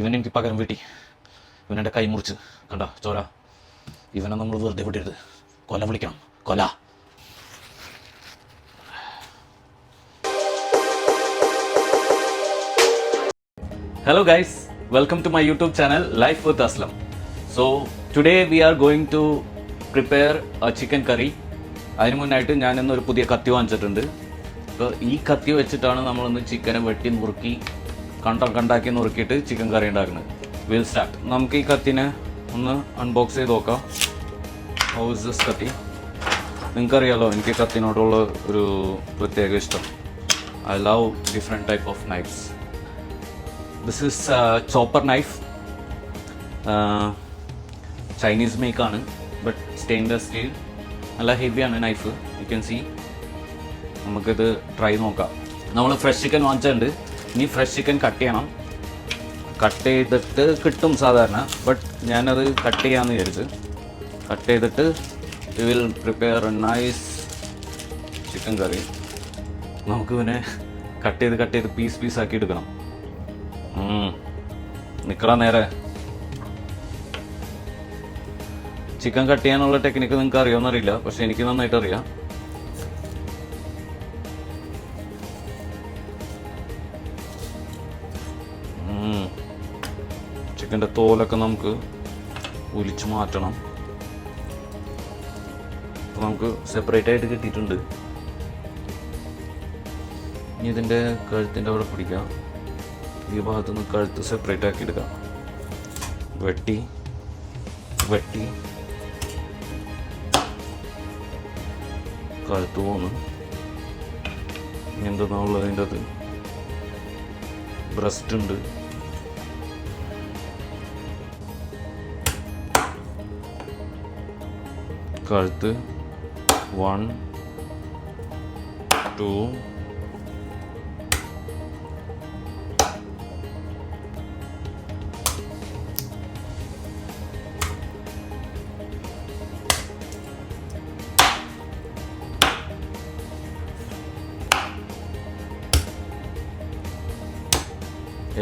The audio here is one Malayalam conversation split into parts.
ഇവൻ എനിക്ക് പകരം വീട്ടി. ഇവനെന്റെ കൈ മുറിച്ച്. കണ്ട ചോര? ഇവനെ നമ്മൾ വെറുതെ വിടരുത്. കൊല വിളിക്കണം. കൊല. Hello guys welcome to my YouTube channel life with Aslam so today we are going to prepare a chicken curry അതിന് മുന്നായിട്ട് ഞാൻ ഇന്നൊരു പുതിയ കത്തി വാങ്ങിച്ചിട്ടുണ്ട്. അപ്പോൾ ഈ കത്തി വെച്ചിട്ടാണ് നമ്മളിന്ന് ചിക്കനെ വെട്ടി നുറുക്കി കണ്ട കണ്ടാക്കി നുറുക്കിയിട്ട് ചിക്കൻ കറി ഉണ്ടാക്കുന്നത്. വിൽ സ്റ്റാർട്ട് നമുക്ക് ഈ കത്തിനെ ഒന്ന് അൺബോക്സ് ചെയ്ത് നോക്കാം. ഹൗസ് ദിസ് കത്തി? നിങ്ങൾക്കറിയാലോ എനിക്ക് കത്തിനോടുള്ള ഒരു പ്രത്യേക ഇഷ്ടം. I love different type of knifes this is chopper knife Chinese മേക്കാണ് but stainless steel നല്ല ഹെവിയാണ് നൈഫ് യു ക്യാൻ സി നമുക്കിത് ട്രൈ നോക്കാം. നമ്മൾ ഫ്രഷ് ചിക്കൻ വാങ്ങിച്ചിട്ടുണ്ട് ഇനി ഫ്രഷ് ചിക്കൻ കട്ട് ചെയ്യണം. കട്ട് ചെയ്തിട്ട് കിട്ടും സാധാരണ ബട്ട് ഞാനത് കട്ട് ചെയ്യാമെന്ന് വിചാരിച്ച് കട്ട് ചെയ്തിട്ട് we will prepare a nice chicken curry നമുക്ക് പിന്നെ കട്ട് ചെയ്ത് കട്ട് ചെയ്ത് പീസ് പീസ് ആക്കി എടുക്കണം. നിൽക്കണം നേരെ. ചിക്കൻ കട്ട് ചെയ്യാനുള്ള ടെക്നിക്ക് നിങ്ങൾക്ക് അറിയാമെന്നറിയില്ല പക്ഷെ എനിക്ക് നന്നായിട്ട് അറിയാം ചിക്കന്റെ തോലൊക്കെ നമുക്ക് ഒലിച്ചു മാറ്റണം. അപ്പോൾ നമുക്ക് സെപ്പറേറ്റ് ആയിട്ട് കിട്ടിയിട്ടുണ്ട്. ഇനി ഇതിന്റെ കഴുത്തിന്റെ അവിടെ പിടിക്കാം. ഈ ഭാഗത്ത് നിന്ന് കഴുത്ത് സെപ്പറേറ്റ് ആക്കി എടുക്കാം. വെട്ടി വെട്ടി. കഴുത്ത് പോന്ന്. എന്താണുള്ളത് അതിന്റെ അത് ബ്രസ്റ്റ് ഉണ്ട്. കഴുത്ത്. വൺ ടു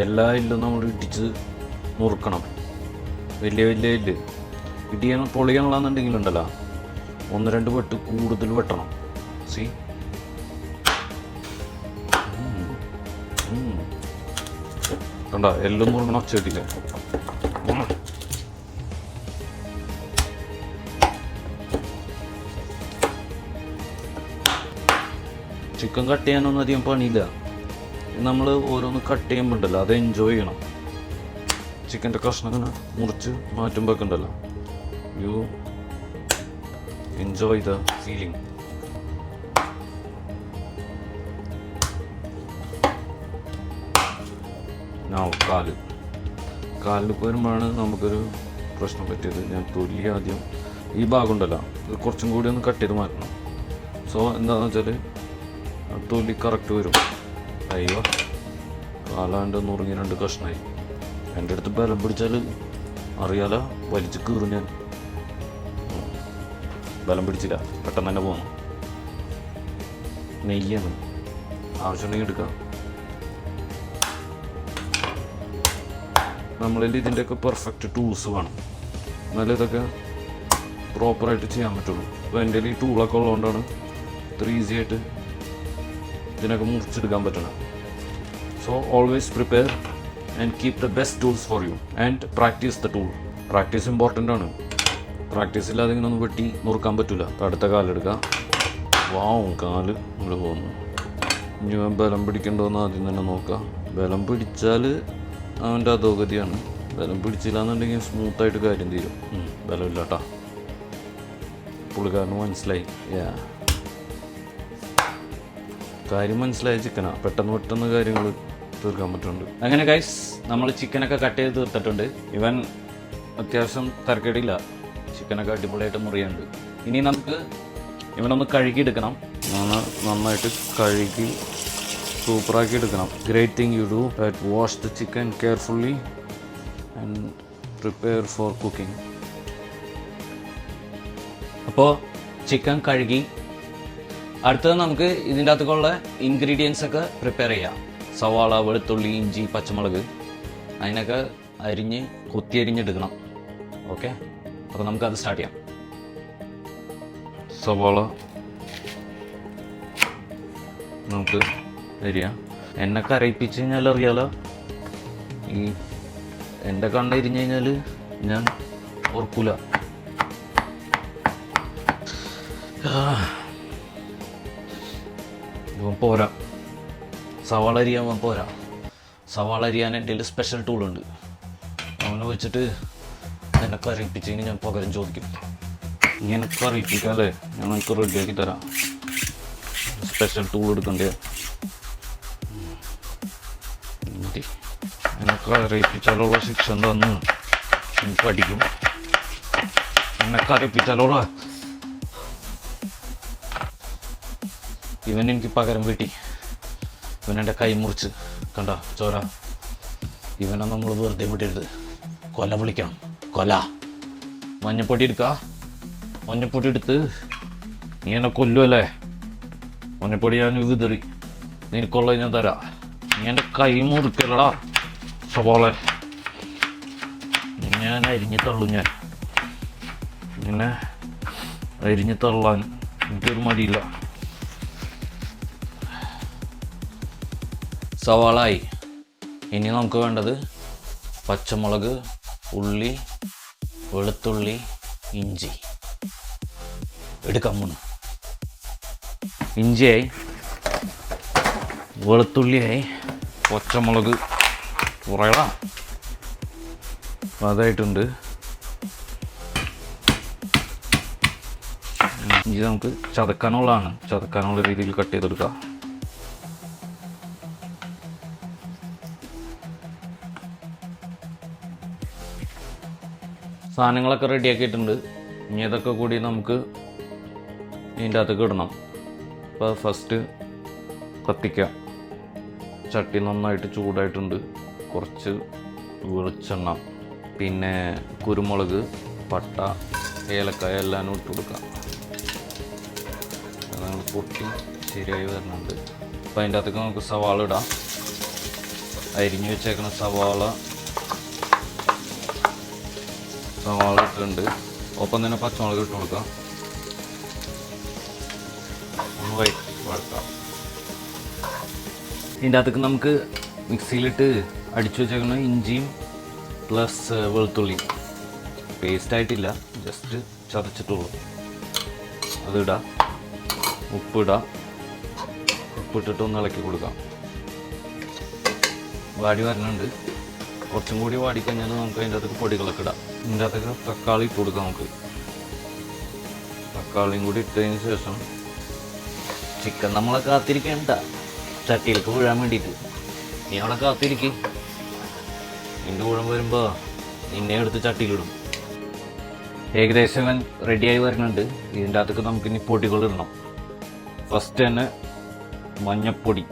എല്ലാ ഇല്ലും നമ്മൾ ഇടിച്ച് നുറുക്കണം. വലിയ വലിയ ഇല്ല് ഇടിയാണ് പൊളിയണമെന്നുണ്ടെങ്കിലുണ്ടല്ലോ ഒന്ന് രണ്ട് വെട്ട് കൂടുതൽ വെട്ടണം. സി കണ്ട? എല്ലും നുറുങ്ങണ ഒച്ച കിട്ടില്ല ചിക്കൻ കട്ട് ചെയ്യാനൊന്നും അധികം പണിയില്ല. നമ്മൾ ഓരോന്ന് കട്ട് ചെയ്യുമ്പോണ്ടല്ലോ അത് എൻജോയ് ചെയ്യണം. ചിക്കന്റെ കഷ്ണം മുറിച്ച് മാറ്റുമ്പോൾ ഒക്കെ ഉണ്ടല്ലോ. You enjoy the feeling. ഞാൻ കാൽ. കാലിന് വരുമ്പോഴാണ് നമുക്കൊരു പ്രശ്നം പറ്റിയത്. ഞാൻ തൊലി ആദ്യം ഈ ഭാഗം ഉണ്ടല്ലോ കുറച്ചും കൂടി ഒന്ന് കട്ട് ചെയ്ത് മാറ്റണം. സോ എന്താണെന്ന് വെച്ചാൽ തൊലി കറക്റ്റ് വരും. അയ്യോ. കാലാണ്ട് നുറുങ്ങി രണ്ട് കഷ്ണമായി എന്റെ അടുത്ത് ബലം പിടിച്ചാൽ അറിയാല വലിച്ച് കീറും ഞാൻ. ബലം പിടിച്ചില്ല. പെട്ടെന്ന് തന്നെ പോകുന്നു നെയ്യാണ്. ആവശ്യമുണ്ടെങ്കിൽ എടുക്കാം. നമ്മളിൽ ഇതിന്റെയൊക്കെ പെർഫെക്റ്റ് ടൂൾസ് വേണം. എന്നാലും ഇതൊക്കെ പ്രോപ്പറായിട്ട് ചെയ്യാൻ പറ്റുള്ളൂ. അപ്പോൾ എന്റെ ഈ ടൂളൊക്കെ ഉള്ളതുകൊണ്ടാണ് ഇത്ര ഈസി ആയിട്ട് ഇതിനൊക്കെ മുറിച്ചെടുക്കാൻ പറ്റണം so always prepare and keep the best tools for you and practice the tool practice important ആണ്. പ്രാക്ടീസ് ഇല്ലാതെ ഇങ്ങനെ ഒന്നും വെട്ടി നുറുക്കാൻ പറ്റില്ല അപ്പോൾ അടുത്ത കാലെടുക്കുക വാവും കാൽ നമ്മൾ പോകുന്നു ഇനി ബലം പിടിക്കണ്ടോന്ന് ആദ്യം തന്നെ നോക്കുക ബലം പിടിച്ചാൽ അവന്റെ അധോഗതിയാണ്. ബലം പിടിച്ചില്ല എന്നുണ്ടെങ്കിൽ സ്മൂത്തായിട്ട് കാര്യം തീരും. ബലമില്ലാട്ടാ പുള്ളിക്കാരന് മനസ്സിലായി. യാ കാര്യം മനസ്സിലായ ചിക്കനാ. പെട്ടെന്ന് പെട്ടെന്ന് കാര്യങ്ങൾ തീർക്കാൻ പറ്റുന്നുണ്ട്. അങ്ങനെ ഗൈസ് നമ്മൾ ചിക്കനൊക്കെ കട്ട് ചെയ്ത് തീർത്തിട്ടുണ്ട്. ഇവൻ അത്യാവശ്യം തരക്കേടില്ല. ചിക്കനൊക്കെ അടിപൊളിയായിട്ട് മുറിയുണ്ട് ഇനി നമുക്ക് ഇവനൊന്ന് കഴുകിയെടുക്കണം. നന്ന- നന്നായിട്ട് കഴുകി സൂപ്പറാക്കി എടുക്കണം. Great thing you do that wash the chicken carefully and prepare for cooking അപ്പോൾ ചിക്കൻ കഴുകി. അടുത്തത് നമുക്ക് ഇതിന്റെ അകത്തേക്കുള്ള ഇൻഗ്രീഡിയൻസ് ഒക്കെ പ്രിപ്പയർ ചെയ്യാം. സവാള വെളുത്തുള്ളി ഇഞ്ചി പച്ചമുളക്. അതിനൊക്കെ അരിഞ്ഞ് കൊത്തി അരിഞ്ഞെടുക്കണം ഓക്കെ അപ്പോൾ നമുക്കത് സ്റ്റാർട്ട് ചെയ്യാം. സവാള. നമുക്ക് അരിയാം എന്നെ കരയിപ്പിച്ച് കഴിഞ്ഞാൽ അറിയാലോ? ഈ എന്റെ കണ്ണിരിഞ്ഞ് കഴിഞ്ഞാൽ ഞാൻ ഓർക്കൂല. പോരാ. സവാള അരിയാൻ പോരാ. സവാള അരിയാൻ എന്റെ സ്പെഷ്യൽ ടൂളുണ്ട് അവനെ വെച്ചിട്ട് കരയിപ്പിച്ച് കഴിഞ്ഞാൽ ഞാൻ പകരം ചോദിക്കും. ഇങ്ങനെ കറിയിപ്പിക്കാല്ലേ ഞാൻ നിനക്ക് റെഡിയാക്കി തരാം. സ്പെഷ്യൽ ടൂൾ എടുക്കണ്ടേ? ശിക്ഷ എന്താന്ന് എനിക്ക് ഇവൻ എനിക്ക് പകരം വീട്ടി. ഇവൻ എന്റെ കൈ മുറിച്ച്. കണ്ട? ചോര. ഇവനെ നമ്മൾ വെറുതെ വിടരുത്. കൊല വിളിക്കണം. കൊല. മഞ്ഞപ്പൊടി എടുക്ക. മഞ്ഞപ്പൊടി എടുത്ത് നീ എന്നെ കൊല്ലുമല്ലേ മഞ്ഞപ്പൊടി ഞാൻ വിതറി. നിനക്കുള്ള ഞാൻ തരാ. നീ എന്റെ കൈ മുറിക്കല്ലടാ സവാളെ ഞാൻ അരിഞ്ഞു തള്ളും ഞാൻ. നിന്നെ അരിഞ്ഞു തള്ളാൻ എനിക്കൊരു മടിയില്ല. സവാളായി ഇനി നമുക്ക് വേണ്ടത് പച്ചമുളക് ഉള്ളി വെളുത്തുള്ളി ഇഞ്ചി. എടുക്കാം മൂന്ന്. ഇഞ്ചിയായി വെളുത്തുള്ളിയായി പച്ചമുളക് കുറയടാ അതായിട്ടുണ്ട്. ഇഞ്ചി നമുക്ക് ചതക്കാനുള്ളതാണ്. ചതക്കാനുള്ള രീതിയിൽ കട്ട് ചെയ്തെടുക്കാം. സാധനങ്ങളൊക്കെ റെഡിയാക്കിയിട്ടുണ്ട്. ഇനി ഇതൊക്കെ കൂടി നമുക്ക് ഇതിന്റെ അകത്തേക്ക് ഇടണം. അപ്പോൾ ഫസ്റ്റ് കത്തിക്കാം. ചട്ടി നന്നായിട്ട് ചൂടായിട്ടുണ്ട്. കുറച്ച് വെളിച്ചെണ്ണ പിന്നെ കുരുമുളക് പട്ട ഏലക്കായ എല്ലാം ഇട്ട് കൊടുക്കാം. അത് പൊട്ടി ശരിയായി വരുന്നുണ്ട് അപ്പോൾ അതിന്റെ അകത്തേക്ക് നമുക്ക് സവാള ഇടാം. അരിഞ്ഞു വെച്ചേക്കുന്ന സവാള സവാള ഇട്ടിട്ടുണ്ട് ഒപ്പം തന്നെ പച്ചമുളക് ഇട്ട് കൊടുക്കാം. ഒന്ന് വഴക്കാം. ഇതിന്റെ അകത്തേക്ക് നമുക്ക് മിക്സിയിലിട്ട് അടിച്ചു വെച്ചേക്കുന്ന ഇഞ്ചിയും പ്ലസ് വെളുത്തുള്ളി പേസ്റ്റ് ആയിട്ടില്ല ജസ്റ്റ് ചതച്ചിട്ടുള്ളൂ. അതിടാം ഉപ്പിടാം ഉപ്പിട്ടിട്ട് ഒന്ന് ഇളക്കി കൊടുക്കാം. വാടി വരണുണ്ട്. കുറച്ചും കൂടി വാടിക്കഴിഞ്ഞാൽ നമുക്ക് അതിന്റെ അകത്തേക്ക് പൊടികളൊക്കെ ഇടാം. ഇതിന്റെ അകത്തേക്ക് തക്കാളി ഇട്ട് കൊടുക്കാം നമുക്ക്. തക്കാളിയും കൂടി ഇട്ടതിന് ശേഷം ചിക്കൻ നമ്മളെ കാത്തിരിക്കണ്ട. ചട്ടിയിലേക്ക് വീഴാൻ വേണ്ടിയിട്ട്. നീ അവിടെ കാത്തിരിക്കും. നിന്റെ കൂടെ വരുമ്പോൾ നിന്നെ എടുത്ത് ചട്ടിയിലിടും. ഏകദേശം ഞാൻ റെഡിയായി വരുന്നുണ്ട്. ഇതിന്റെ അകത്തേക്ക് നമുക്ക് ഇനി പൊടികൾ ഇടണം. ഫസ്റ്റ് തന്നെ മഞ്ഞപ്പൊടി.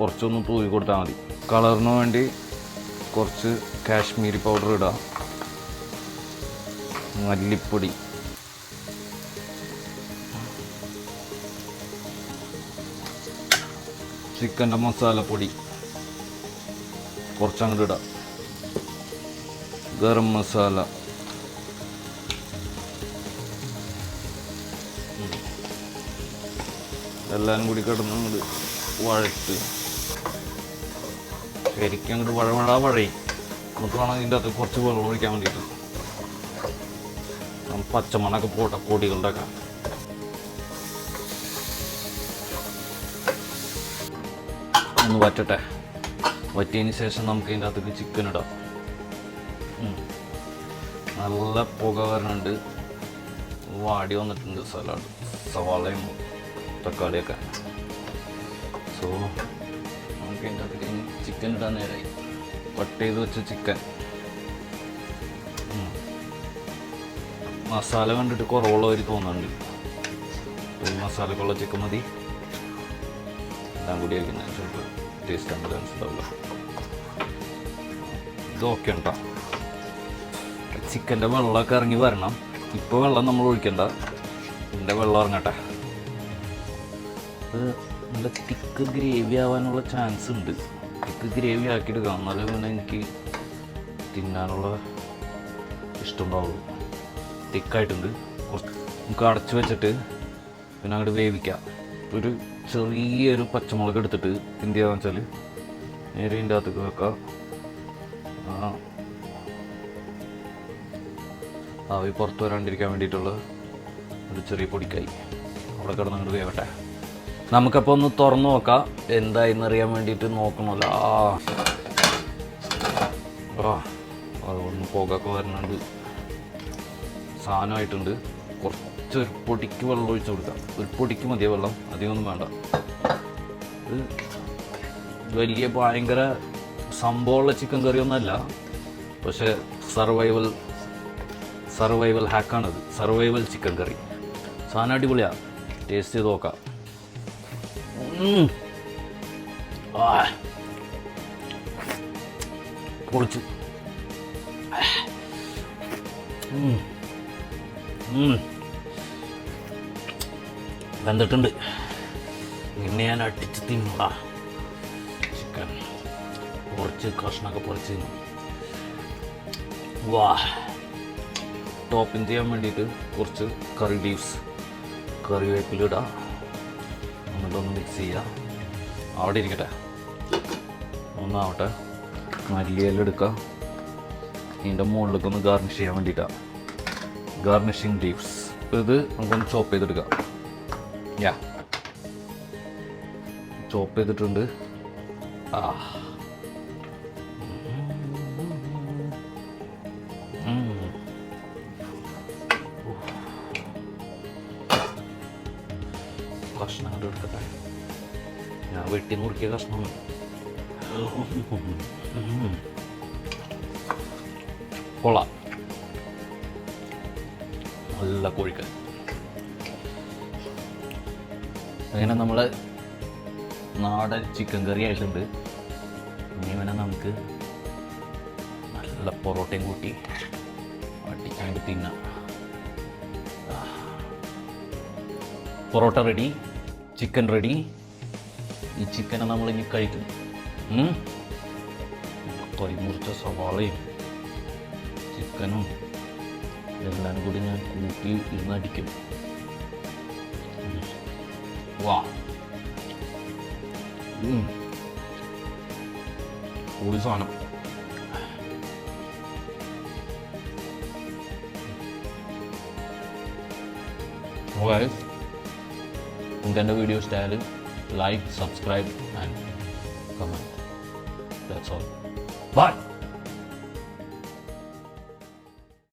കുറച്ചൊന്ന് തൂവി കൊടുത്താൽ മതി. കളറിന് വേണ്ടി കുറച്ച് കാശ്മീരി പൗഡർ ഇടാം. മല്ലിപ്പൊടി. ചിക്കന്റെ മസാലപ്പൊടി. കുറച്ചങ്ങോട്ട് ഇടാം. ഗരം മസാല. എല്ലാം കൂടി കിടന്ന് അങ്ങോട്ട് വഴട്ട് ശരിക്കും അങ്ങോട്ട് വഴവഴ വഴയും. നമുക്ക് വേണം ഇതിന്റെ അകത്ത് കുറച്ച് വെള്ളം ഒഴിക്കാൻ വേണ്ടിയിട്ട്. ആ പച്ചമണൊക്കെ പോട്ട പൊടികളുടെ ഒക്കെ ഒന്ന് വറ്റട്ടെ. വറ്റിയതിന് ശേഷം നമുക്ക് ഇതിന്റെ അകത്തേക്ക് ചിക്കൻ ഇടാം. നല്ല പുക വരണുണ്ട്. വാടി വന്നിട്ടുണ്ട് സലാഡ്. സവാളയും തക്കാളിയൊക്കെ. സോ നമുക്ക് ഇതിന്റെ അകത്തേക്ക് ചിക്കൻ ഇടാൻ നേരമായി കട്ട് ചെയ്ത് വെച്ച ചിക്കൻ മസാല കണ്ടിട്ട് കുറവുള്ളവർ തോന്നുന്നുണ്ട്. മസാലക്കുള്ള ചിക്കൻ മതി. എല്ലാം കൂടി ടേസ്റ്റ് കണ്ടത് മനസ്സിലാവില്ല ഇതൊക്കെ ഉണ്ടോ ചിക്കന്റെ വെള്ളമൊക്കെ ഇറങ്ങി വരണം. ഇപ്പോൾ വെള്ളം നമ്മൾ ഒഴിക്കണ്ട. ഇതിന്റെ വെള്ളം ഇറങ്ങട്ടെ. നല്ല തിക്ക് ഗ്രേവി ആവാനുള്ള ചാൻസ് ഉണ്ട്. തിക്ക് ഗ്രേവി ആക്കിയെടുക്കാം എന്നാലേ പിന്നെ എനിക്ക് തിന്നാനുള്ള ഇഷ്ടമുണ്ടാവുള്ളൂ തിക്കായിട്ടുണ്ട്. കുറച്ച് നമുക്ക് അടച്ചു വെച്ചിട്ട് പിന്നെ അങ്ങോട്ട് വേവിക്കാം. ഒരു ചെറിയൊരു പച്ചമുളക് എടുത്തിട്ട് എന്ത് ചെയ്യാന്ന് വെച്ചാൽ നേരെ ഇതിന്റെ അകത്തേക്ക് വെക്കാം. ആവി പുറത്ത് വരാണ്ടിരിക്കാൻ വേണ്ടിയിട്ടുള്ള ഒരു ചെറിയ പൊടിക്കായി. അവിടെ കിടന്ന് അങ്ങോട്ട് വേവട്ടെ. നമുക്കപ്പോൾ ഒന്ന് തുറന്നു നോക്കാം. എന്തായെന്നറിയാൻ വേണ്ടിയിട്ട് നോക്കണമല്ലോ. ആ. ആ അതൊന്ന് പുകയൊക്കെ വരുന്നുണ്ട് സാധനമായിട്ടുണ്ട്. കുറച്ച് ഒരു പൊടിക്ക് വെള്ളം ഒഴിച്ച് കൊടുക്കാം. ഒരു പൊടിക്ക് മതിയ വെള്ളം? അധികമൊന്നും വേണ്ട. വലിയ ഭയങ്കര സംഭവമുള്ള ചിക്കൻ കറിയൊന്നുമല്ല പക്ഷേ സർവൈവൽ സർവൈവൽ ഹാക്കാണത് സർവൈവൽ ചിക്കൻ കറി സാധനം അടിപൊളിയാണ് ടേസ്റ്റ് ചെയ്ത് നോക്കാം. പൊളിച്ചു. 嗯。Mm. വെന്തിട്ടുണ്ട് പിന്നെ ഞാൻ അടിച്ച് തിന്നടാ. ചിക്കൻ. കുറച്ച് കഷ്ണമൊക്കെ പൊറിച്ച് തിന്നു. വാ. ടോപ്പിംഗ് ചെയ്യാൻ വേണ്ടിയിട്ട് കുറച്ച് കറി ലീവ്സ് കറിവേപ്പിലിടാം എന്നിട്ടൊന്ന് മിക്സ് ചെയ്യുക അവിടെ ഇരിക്കട്ടെ. ഒന്നാവട്ടെ. മല്ലിയില എടുക്കുക ഇതിന്റെ മുകളിലേക്ക് ഒന്ന് ഗാർണിഷ് ചെയ്യാൻ വേണ്ടിയിട്ടാണ് ഗാർണിഷിങ് ലീവ്സ് ഇത് നമുക്കൊന്ന് ചോപ്പ് ചെയ്തെടുക്കാം. യാ ചോപ്പ് ചെയ്തിട്ടുണ്ട്. ആ. ഞാൻ വെട്ടി നുറുക്കിയ കഷ്ണം. ഉം. കൊള്ളാം. നല്ല കോഴിക്കൽ അങ്ങനെ നമ്മൾ നാടൻ ചിക്കൻ കറി ആയിട്ടുണ്ട്. ഇനി വേണം നമുക്ക് നല്ല പൊറോട്ടയും കൂട്ടി അടിക്കാണ്ട് തിന്നാം. പൊറോട്ട റെഡി ചിക്കൻ റെഡി ഈ ചിക്കനെ നമ്മൾ ഇനി കഴിക്കും. കൈ മുറിച്ച സവാളയും ചിക്കനും എല്ലാം കൂടി ഞാൻ കൂട്ടി ഇരുന്നടിക്കും. വാ. പൊളി സാധനം. നിങ്ങൾക്ക് എന്റെ വീഡിയോ ഇഷ്ടമായാൽ like subscribe and comment that's all bye